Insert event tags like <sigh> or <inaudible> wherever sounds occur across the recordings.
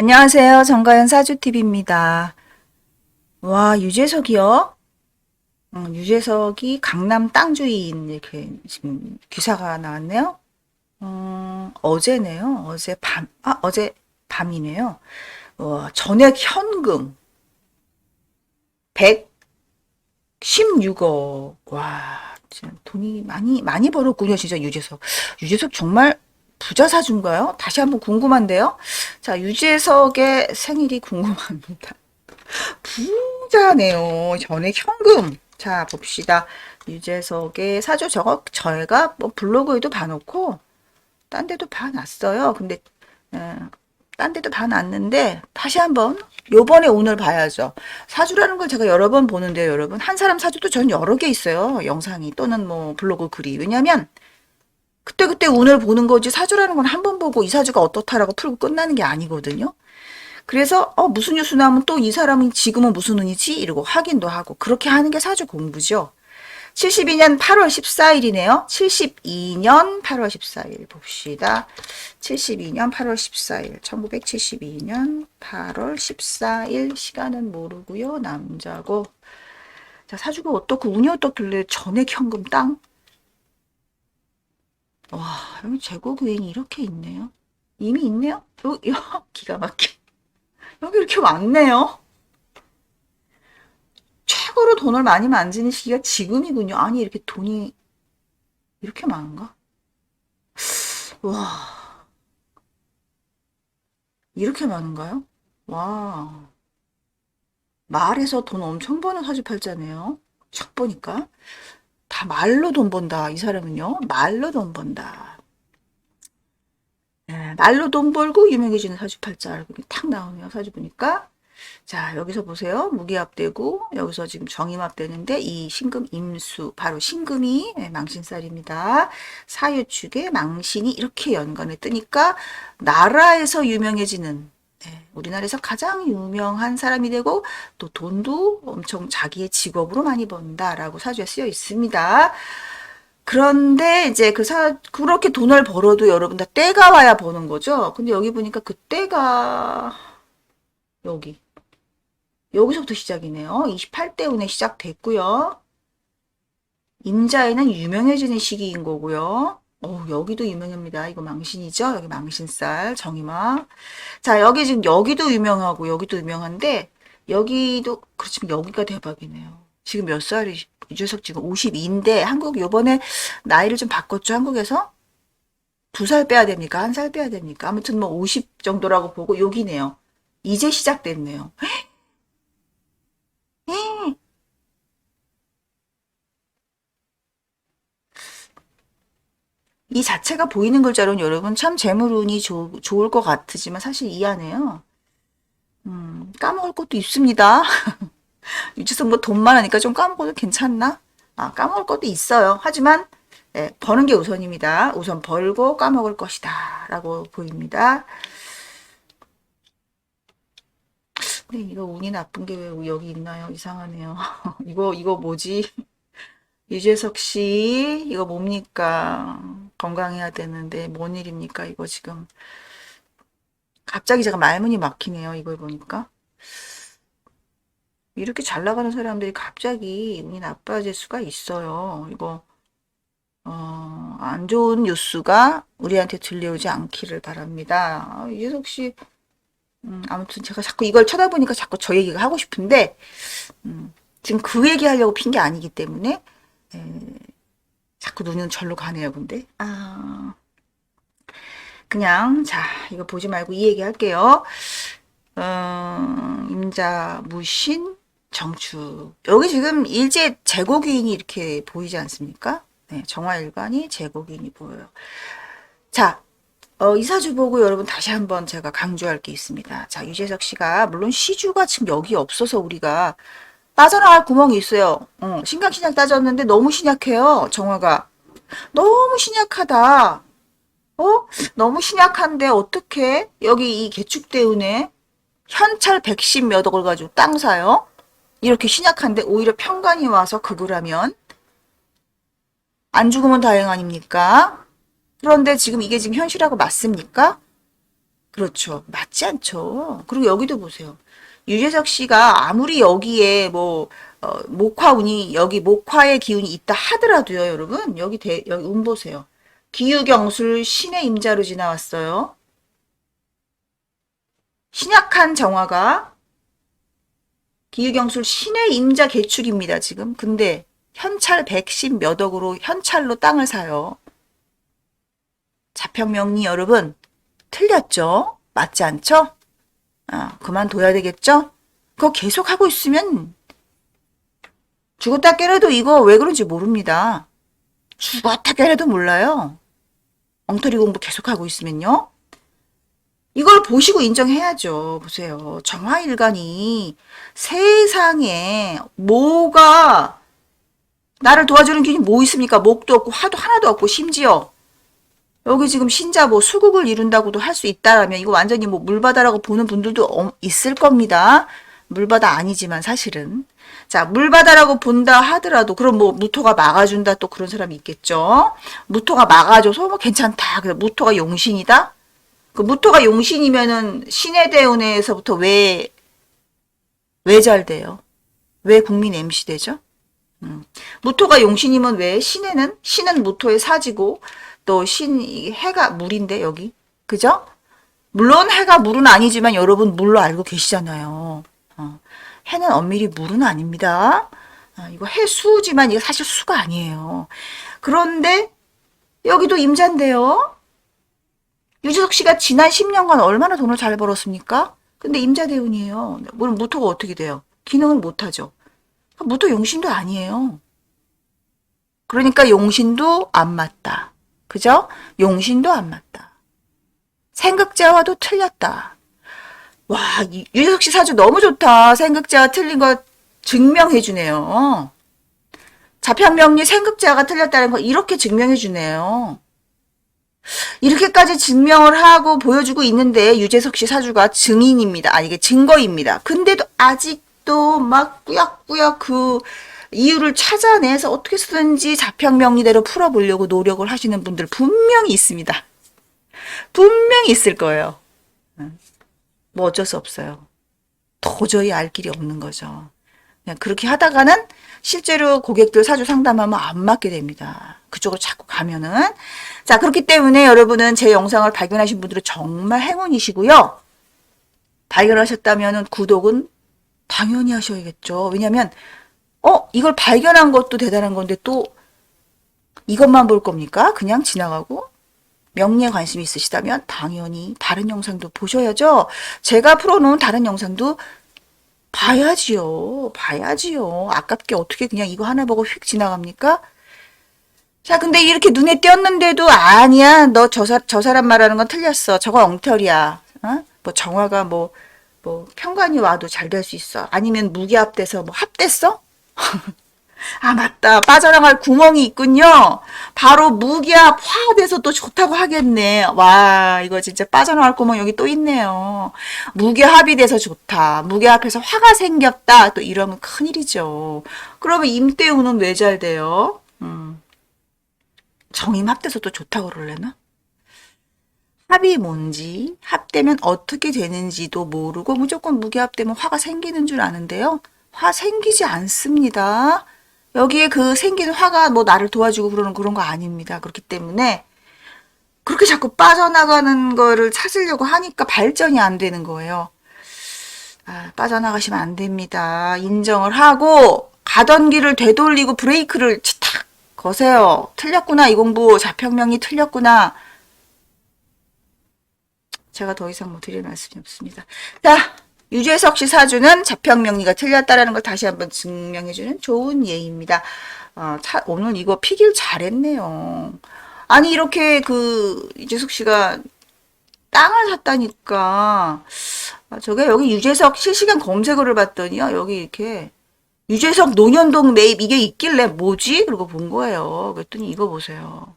안녕하세요. 정가연 사주TV입니다. 와, 유재석이요? 어, 유재석이 강남 땅주인 이렇게 지금 기사가 나왔네요. 어, 어제네요. 어제 밤, 아, 어제 밤이네요. 와, 전액 현금 116억. 와, 돈이 많이, 많이 벌었군요. 진짜 유재석. 유재석 정말 부자 사주인가요? 다시 한번 궁금한데요. 자, 유재석의 생일이 궁금합니다. 부자네요. 전액 현금. 자, 봅시다. 유재석의 사주 저거 저희가 뭐 블로그에도 봐놓고 딴 데도 봐놨어요. 근데 에, 딴 데도 봐놨는데 다시 한번 요번에 오늘 봐야죠. 사주라는 걸 제가 여러 번 보는데요, 여러분. 한 사람 사주도 전 여러 개 있어요. 영상이 또는 뭐 블로그 글이. 왜냐면 그때그때 운을 보는 거지 사주라는 건 한 번 보고 이 사주가 어떻다라고 풀고 끝나는 게 아니거든요. 그래서 어 무슨 뉴스 나오면 또 이 사람은 지금은 무슨 운이지 이러고 확인도 하고 그렇게 하는 게 사주 공부죠. 72년 8월 14일이네요. 72년 8월 14일 봅시다. 72년 8월 14일 1972년 8월 14일 시간은 모르고요. 남자고 자 사주가 어떻고 운이 어떻길래 전액 현금 땅? 와 여기 재고 교인이 이렇게 있네요. 이미 있네요. 여기 <laughs> 기가 막혀. 여기 이렇게 많네요. 최고로 돈을 많이 만지는 시기가 지금이군요. 아니, 이렇게 돈이 이렇게 많은가? 와. 이렇게 많은가요? 와. 말에서 돈 엄청 버는 사주팔자네요. 척 보니까. 다 말로 돈 번다. 이 사람은요. 말로 돈 번다. 예, 말로 돈 벌고 유명해지는 사주팔자 이렇게 탁 나오네요. 사주 보니까. 자, 여기서 보세요. 무기압되고 여기서 지금 정임압되는데 이 신금 임수 바로 신금이 예, 망신살입니다. 사유축에 망신이 이렇게 연관에 뜨니까 나라에서 유명해지는 네, 우리나라에서 가장 유명한 사람이 되고 또 돈도 엄청 자기의 직업으로 많이 번다라고 사주에 쓰여 있습니다. 그런데 이제 그 사, 그렇게 돈을 벌어도 여러분 다 때가 와야 버는 거죠. 근데 여기 보니까 그 때가 여기. 여기서부터 시작이네요. 28대 운에 시작됐고요. 임자에는 유명해지는 시기인 거고요. 어, 여기도 유명합니다. 이거 망신이죠? 여기 망신살, 정이마. 자, 여기 지금 여기도 유명하고 여기도 유명한데 여기도 그렇지만 여기가 대박이네요. 지금 몇 살이 유재석 지금 52인데 한국 요번에 나이를 좀 바꿨죠. 한국에서 두 살 빼야 됩니까? 한 살 빼야 됩니까? 아무튼 뭐 50 정도라고 보고 여기네요. 이제 시작됐네요. 이 자체가 보이는 글자로는 여러분 참 재물운이 좋, 좋을 것 같지만 사실 이하네요. 음, 까먹을 것도 있습니다. <laughs> 유치선 뭐돈 많으니까 좀 까먹어도 괜찮나? 아, 까먹을 것도 있어요. 하지만 예, 버는 게 우선입니다. 우선 벌고 까먹을 것이다. 라고 보입니다. 근데 이거 운이 나쁜 게 왜 여기 있나요? 이상하네요. <laughs> 이거, 이거 뭐지? <laughs> 유재석 씨, 이거 뭡니까? 건강해야 되는데, 뭔 일입니까? 이거 지금. 갑자기 제가 말문이 막히네요. 이걸 보니까. 이렇게 잘 나가는 사람들이 갑자기 운이 나빠질 수가 있어요. 이거, 어, 안 좋은 뉴스가 우리한테 들려오지 않기를 바랍니다. 아, 유재석 씨, 음, 아무튼 제가 자꾸 이걸 쳐다보니까 자꾸 저 얘기가 하고 싶은데, 음, 지금 그 얘기 하려고 핀 게 아니기 때문에, 에, 자꾸 눈은 절로 가네요, 근데. 아, 그냥, 자, 이거 보지 말고 이 얘기 할게요. 어, 임자, 무신, 정축. 여기 지금 일제 제고기인이 이렇게 보이지 않습니까? 네, 정화일관이 제고기인이 보여요. 자, 어, 이사주 보고 여러분 다시 한번 제가 강조할 게 있습니다. 자, 유재석 씨가, 물론 시주가 지금 여기 없어서 우리가 빠져나갈 구멍이 있어요. 어, 신강신약 따졌는데 너무 신약해요. 정화가. 너무 신약하다. 어? 너무 신약한데 어떻게 여기 이 개축대운에 현찰 110몇 억을 가지고 땅 사요? 이렇게 신약한데 오히려 평간이 와서 극을 하면 안 죽으면 다행 아닙니까? 그런데 지금 이게 지금 현실하고 맞습니까? 그렇죠. 맞지 않죠. 그리고 여기도 보세요. 유재석 씨가 아무리 여기에 뭐 어, 목화운이 여기 목화의 기운이 있다 하더라도요, 여러분 여기 대, 여기 운 보세요. 기유경술 신의 임자로 지나왔어요. 신약한 정화가 기유경술 신의 임자 개축입니다, 지금. 근데 현찰 110몇 억으로 현찰로 땅을 사요. 자평명리 여러분 틀렸죠? 맞지 않죠? 아, 그만둬야 되겠죠? 그거 계속 하고 있으면 죽었다 깨려도 이거 왜 그런지 모릅니다. 죽었다 깨려도 몰라요. 엉터리 공부 계속 하고 있으면요. 이걸 보시고 인정해야죠. 보세요. 정화일간이 세상에 뭐가 나를 도와주는 기운이 뭐 있습니까? 목도 없고 화도 하나도 없고 심지어 여기 지금 신자 뭐 수국을 이룬다고도 할 수 있다라면 이거 완전히 뭐 물바다라고 보는 분들도 엄- 있을 겁니다. 물바다 아니지만 사실은. 자, 물바다라고 본다 하더라도 그럼 뭐 무토가 막아준다 또 그런 사람이 있겠죠. 무토가 막아줘서 뭐 괜찮다. 그래 무토가 용신이다. 그 무토가 용신이면은 신의 대운에서부터 왜 왜 잘 돼요? 왜 국민 MC 되죠? 음. 무토가 용신이면 왜 신에는 신은 무토의 사지고 또 신, 이 해가 물인데, 여기. 그죠? 물론 해가 물은 아니지만 여러분 물로 알고 계시잖아요. 어, 해는 엄밀히 물은 아닙니다. 아, 이거 해수지만 이거 사실 수가 아니에요. 그런데 여기도 임자인데요. 유재석 씨가 지난 10년간 얼마나 돈을 잘 벌었습니까? 근데 임자 대운이에요. 물론 무토가 어떻게 돼요? 기능을 못하죠. 무토 용신도 아니에요. 그러니까 용신도 안 맞다. 그죠? 용신도 안 맞다. 생극자와도 틀렸다. 와, 이- 유재석 씨 사주 너무 좋다. 생극자가 틀린 거 증명해 주네요. 자편명리 생극자가 틀렸다는 거 이렇게 증명해 주네요. 이렇게까지 증명을 하고 보여주고 있는데 유재석 씨 사주가 증인입니다. 아니 이게 증거입니다. 근데도 아직도 막 꾸역꾸역 그 이유를 찾아내서 어떻게 쓰든지 자평 명리대로 풀어보려고 노력을 하시는 분들 분명히 있습니다. 분명히 있을 거예요. 응. 뭐 어쩔 수 없어요. 도저히 알 길이 없는 거죠. 그냥 그렇게 하다가는 실제로 고객들 사주 상담하면 안 맞게 됩니다. 그쪽으로 자꾸 가면은. 자, 그렇기 때문에 여러분은 제 영상을 발견하신 분들은 정말 행운이시고요. 발견하셨다면 구독은 당연히 하셔야겠죠. 왜냐면, 어, 이걸 발견한 것도 대단한 건데 또 이것만 볼 겁니까? 그냥 지나가고? 명리에 관심이 있으시다면 당연히 다른 영상도 보셔야죠. 제가 풀어놓은 다른 영상도 봐야지요. 봐야지요. 아깝게 어떻게 그냥 이거 하나 보고 휙 지나갑니까? 자, 근데 이렇게 눈에 띄었는데도 아니야. 너 저 저 사람 말하는 건 틀렸어. 저거 엉터리야. 어? 뭐 정화가 뭐, 뭐 평관이 와도 잘 될 수 있어. 아니면 무기합돼서 뭐 합됐어? 아, 맞다. 빠져나갈 구멍이 있군요. 바로 무기압 화합에서 또 좋다고 하겠네. 와, 이거 진짜 빠져나갈 구멍 여기 또 있네요. 무게합이 돼서 좋다. 무게합에서 화가 생겼다. 또 이러면 큰일이죠. 그러면 임대운은 왜잘 돼요? 음. 정임 합돼서 또 좋다고 그럴래나? 합이 뭔지, 합되면 어떻게 되는지도 모르고 무조건 무게합되면 화가 생기는 줄 아는데요. 화 생기지 않습니다. 여기에 그 생기는 화가 뭐 나를 도와주고 그러는 그런 거 아닙니다. 그렇기 때문에 그렇게 자꾸 빠져나가는 거를 찾으려고 하니까 발전이 안 되는 거예요. 아, 빠져나가시면 안 됩니다. 인정을 하고 가던 길을 되돌리고 브레이크를 탁 거세요. 틀렸구나 이 공부 자평명이 틀렸구나. 제가 더 이상 뭐 드릴 말씀이 없습니다. 자, 유재석 씨 사주는 자평명리가 틀렸다라는 걸 다시 한번 증명해주는 좋은 예입니다. 어, 차, 오늘 이거 피길 잘했네요. 아니 이렇게 그 유재석 씨가 땅을 샀다니까 아, 저게 여기 유재석 실시간 검색어를 봤더니요 여기 이렇게 유재석 논현동 매입 이게 있길래 뭐지? 그러고 본 거예요. 그랬더니 이거 보세요.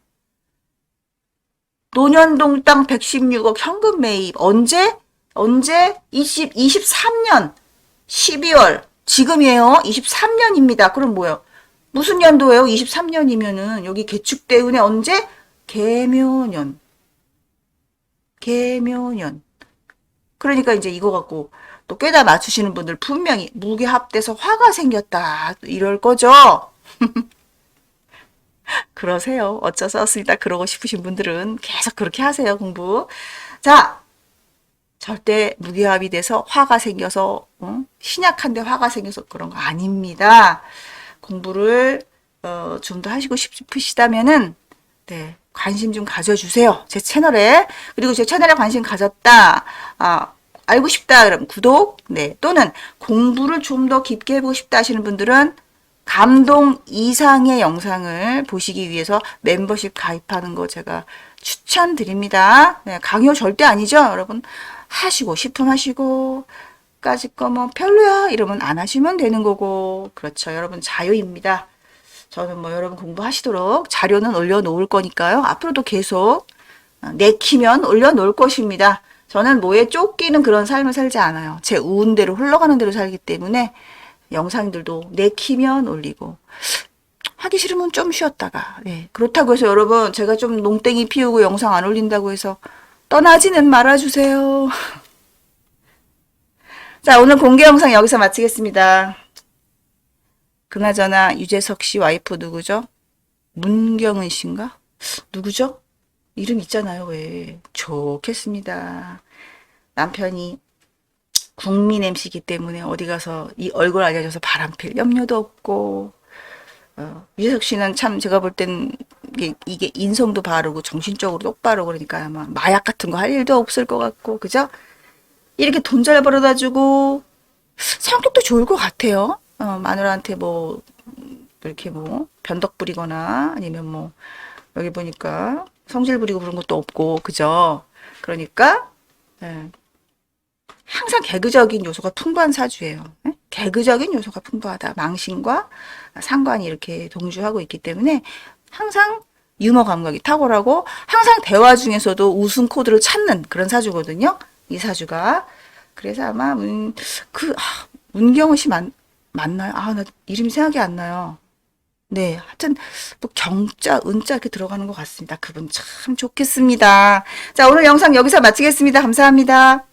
논현동 땅 116억 현금 매입 언제? 언제? 20, 23년 12월 지금이에요. 23년입니다. 그럼 뭐예요? 무슨 연도예요? 23년이면은 여기 개축대운에 언제? 개묘년. 개묘년. 그러니까 이제 이거 갖고 또 꿰다 맞추시는 분들 분명히 무게 합돼서 화가 생겼다 이럴 거죠. <laughs> 그러세요. 어쩔 수 없습니다. 그러고 싶으신 분들은 계속 그렇게 하세요, 공부. 자, 절대 무기합이 돼서 화가 생겨서, 어? 신약한데 화가 생겨서 그런 거 아닙니다. 공부를, 어, 좀 더 하시고 싶으시다면은, 네, 관심 좀 가져주세요. 제 채널에. 그리고 제 채널에 관심 가졌다. 아, 알고 싶다. 그럼 구독, 네, 또는 공부를 좀 더 깊게 해보고 싶다 하시는 분들은 감동 이상의 영상을 보시기 위해서 멤버십 가입하는 거 제가 추천드립니다. 네, 강요 절대 아니죠, 여러분. 하시고 싶으면 하시고 까짓 거뭐 별로야 이러면 안 하시면 되는 거고 그렇죠, 여러분 자유입니다. 저는 뭐 여러분 공부하시도록 자료는 올려놓을 거니까요. 앞으로도 계속 어, 내키면 올려놓을 것입니다. 저는 뭐에 쫓기는 그런 삶을 살지 않아요. 제 운대로 흘러가는 대로 살기 때문에 영상들도 내키면 올리고 하기 싫으면 좀 쉬었다가 네. 그렇다고 해서 여러분 제가 좀 농땡이 피우고 영상 안 올린다고 해서 떠나지는 말아주세요. 자 오늘 공개 영상 여기서 마치겠습니다. 그나저나 유재석 씨 와이프 누구죠? 문경은 씨인가? 누구죠? 이름 있잖아요 왜 좋겠습니다. 남편이 국민 MC이기 때문에 어디 가서 이 얼굴 알려줘서 바람필 염려도 없고 어, 유재석 씨는 참 제가 볼 땐 이게, 인성도 바르고 정신적으로 똑바르고 그러니까 아마 마약 같은 거 할 일도 없을 것 같고 그죠? 이렇게 돈 잘 벌어다 주고 성격도 좋을 것 같아요. 어, 마누라한테 뭐 이렇게 뭐 변덕 부리거나 아니면 뭐 여기 보니까 성질 부리고 그런 것도 없고 그죠? 그러니까 예. 항상 개그적인 요소가 풍부한 사주예요. 예? 개그적인 요소가 풍부하다. 망신과 상관이 이렇게 동주하고 있기 때문에 항상 유머 감각이 탁월하고 항상 대화 중에서도 웃음 코드를 찾는 그런 사주거든요. 이 사주가. 그래서 아마 문, 그 아, 문경은 씨 맞, 맞나요? 아, 나 이름이 생각이 안 나요. 네, 하여튼 뭐 경자, 은자 이렇게 들어가는 것 같습니다. 그분 참 좋겠습니다. 자, 오늘 영상 여기서 마치겠습니다. 감사합니다.